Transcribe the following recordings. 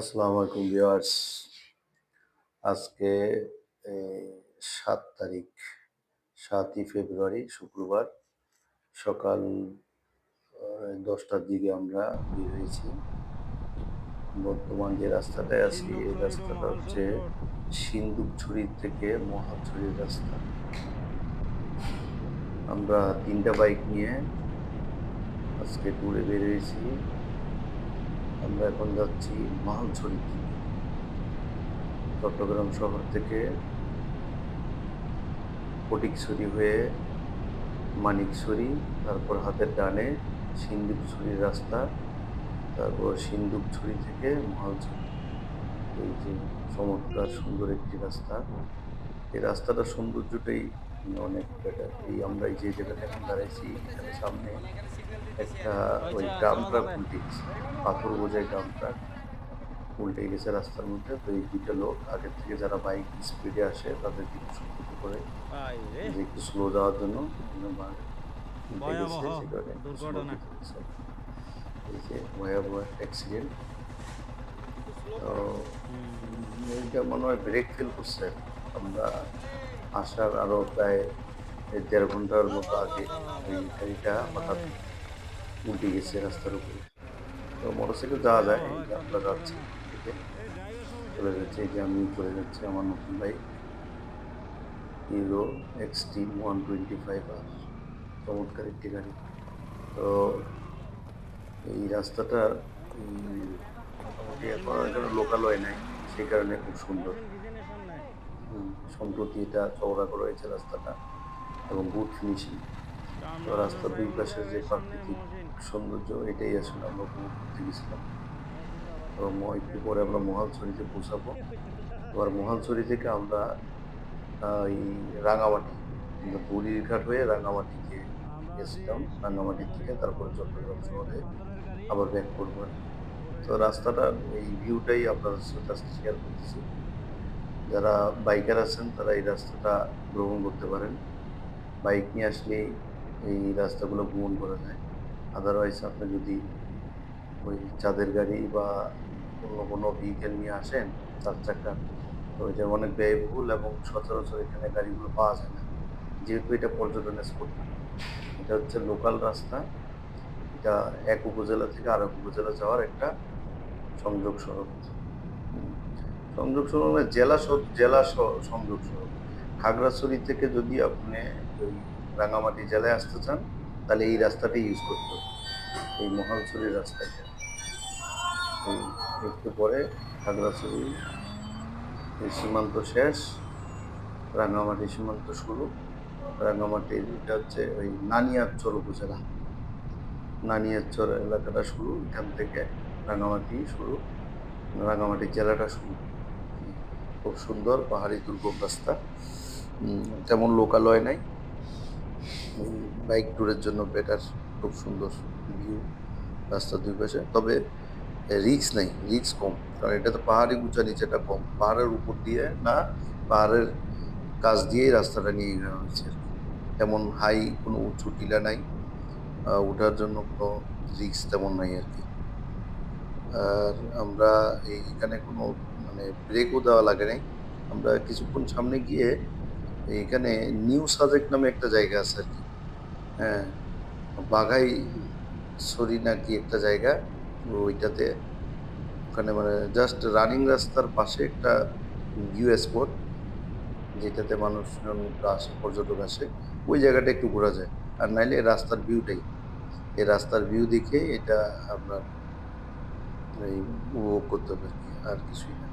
আসসালামু আলাইকুম ভিউয়ার্স। আজকে সাত তারিখ, সাতই ফেব্রুয়ারি, শুক্রবার সকাল দশটার দিকে আমরা বের হয়েছি। বর্তমান যে রাস্তাটায় আছি, এই রাস্তাটা হচ্ছে সিন্দুকছড়ি থেকে মহাছড়ির রাস্তা। আমরা তিনটা বাইক নিয়ে আজকে ট্যুরে বের হয়েছি। আমরা এখন যাচ্ছি মালছড়ি দিকে চট্টগ্রাম শহর থেকে ফটিকছড়ি হয়ে মানিকছড়ি, তারপর হাতের ডানে সিন্দুকছড়ির রাস্তা, তারপর সিন্দুকছড়ি থেকে মালছড়ি। এই যে চমৎকার সুন্দর একটি রাস্তা। এই রাস্তাটার সৌন্দর্যটাই অনেক বেটার এই আমরা এই যে জায়গাটা এখন দাঁড়াইছি এখানে সামনে একটা ওই ড্রাম ট্রাক উল্টে গেছে পাথর বোঝাই ড্রাম ট্রাক। উল্টে গেছে রাস্তার মধ্যে তো এই দুটো লোক আগের থেকে যারা বাইক স্পিডে আসে তাদেরকে একটু সতর্ক করে যে একটু স্লো যাওয়ার জন্য। এই যে ভয়াবহ অ্যাক্সিডেন্ট তো এইটা মনে হয় ব্রেক ফেল করছে। আমরা আসার আরও প্রায় দেড় ঘণ্টার মতো আগে এই গাড়িটা হঠাৎ উল্টে গেছে রাস্তার উপরে। তো মোটরসাইকেল যাওয়া যায় আমরা যাচ্ছি চলে যাচ্ছে এই যে আমি চলে যাচ্ছি আমার নতুন bike Hero X Xtreme one twenty five আর চমৎকার একটি গাড়ি। তো এই রাস্তাটা মোটামুটি এখন লোকালয় নাই, সেই কারণে খুব সুন্দর। সম্প্রতি এটা চওড়া করা হয়েছে রাস্তাটা এবং বুট ফিনিশিং তো রাস্তার দুই পাশে যে প্রাকৃতিক সৌন্দর্য, এটাই আসলে আমরা উপভোগ করতে গেছিলাম। ম- একটু পরে আমরা মহালছড়িতে পৌঁছাবো। এবার মহালছড়ি থেকে আমরা এই রাঙামাটি বুড়িরঘাট হয়ে রাঙামাটিকে গেছিলাম। রাঙামাটি থেকে তারপরে চট্টগ্রাম শহরে আবার ব্যাক করব। তো রাস্তাটা এই ভিউটাই আপনাদের সাথে শেয়ার করতেছি। যারা বাইকার আছেন, তারা এই রাস্তাটা ভ্রমণ করতে পারেন। বাইক নিয়ে আসলে এই রাস্তাগুলো ভ্রমণ করা যায়। আদারওয়াইজ আপনি যদি ওই চাঁদের গাড়ি বা অন্য কোনো ভেহিকেল নিয়ে আসেন চার চাকা, তো এটা অনেক ব্যয়বহুল এবং সচরাচর এখানে গাড়িগুলো পাওয়া যায় না। যেহেতু এটা পর্যটন স্পট, এটা হচ্ছে লোকাল রাস্তা। এটা এক উপজেলা থেকে আরেক উপজেলা যাওয়ার একটা সংযোগ সড়ক। সংযোগ সড়ক মানে জেলা জেলা সংযোগ সড়ক খাগড়াছড়ি থেকে যদি আপনি ওই রাঙামাটি জেলায় আসতে চান, তাহলে এই রাস্তাটি ইউজ করতে হবে। এই মহালছড়ির রাস্তাটা একটু পরে খাগড়াছড়ি, এই সীমান্ত শেষ রাঙামাটি সীমান্ত শুরু। রাঙামাটির এটা হচ্ছে ওই নানিয়ারচর উপজেলা। নানিয়ারচর এলাকাটা শুরু, এখান থেকে রাঙামাটি শুরু রাঙামাটি জেলাটা শুরু। খুব সুন্দর পাহাড়ি দুর্গম রাস্তা তেমন লোকালয় নাই। বাইক ট্যুরের জন্য বেটার, খুব সুন্দর ভিউ রাস্তার দুই পাশে। তবে রিক্স নেই রিক্স কম। কারণ এটা তো পাহাড়ি উঁচা, নিচেটা কম। পাহাড়ের উপর দিয়ে না, পাহাড়ের কাছ দিয়েই রাস্তাটা নিয়ে যাওয়া হয়েছে। তেমন হাই কোনো উঁচু টিলা নাই। ওঠার জন্য কোনো রিক্স তেমন নাই আর কি। আর আমরা এই এখানে কোনো মানে ব্রেকও দেওয়া লাগে নাই। আমরা কিছুক্ষণ সামনে গিয়ে এখানে নিউ সাজেক নামে একটা জায়গা আছে আর কি। হ্যাঁ বাঘাই সরি নাকি একটা জায়গা ওইটাতে ওখানে মানে জাস্ট রানিং রাস্তার পাশে একটা ভিউ স্পট যেটাতে মানুষজন আসে পর্যটক আসে ওই জায়গাটা একটু ঘোরা যায়। আর নাইলে রাস্তার ভিউটাই এই রাস্তার ভিউ দেখে এটা আপনার উপভোগ করতে হবে কি, আর কিছুই না।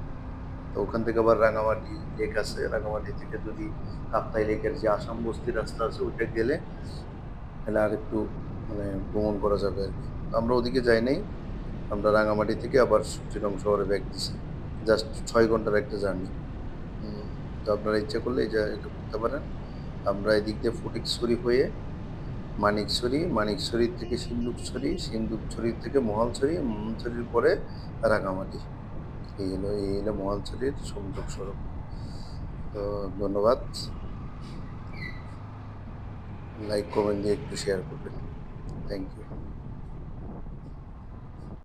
তো ওখান থেকে আবার রাঙামাটি লেক আছে। রাঙামাটি থেকে যদি কাপ্তাই লেকের যে আসাম বস্তি রাস্তা আছে, ওইটা গেলে তাহলে আর একটু মানে ভ্রমণ করা যাবে আর কি। আমরা ওদিকে যাই নাই। আমরা রাঙামাটি থেকে আবার চিরং শহরে ব্যাগ দিছি। জাস্ট ছয় ঘণ্টার একটা জার্নি তো আপনারা ইচ্ছা করলে এই যা- এটা করতে পারেন। আমরা এদিক দিয়ে ফটিকছড়ি হয়ে মানিকছড়ি মানিকছড়ি থেকে সিন্দুকছড়ি সিন্দুকছড়ি থেকে মহালছড়ি, মহালছড়ির পরে রাঙামাটি। এই হলো এই হলো মহালছড়ির সংযোগ সড়ক তো ধন্যবাদ। লাইক কমেন্ট দিয়ে একটু শেয়ার করবেন। Thank you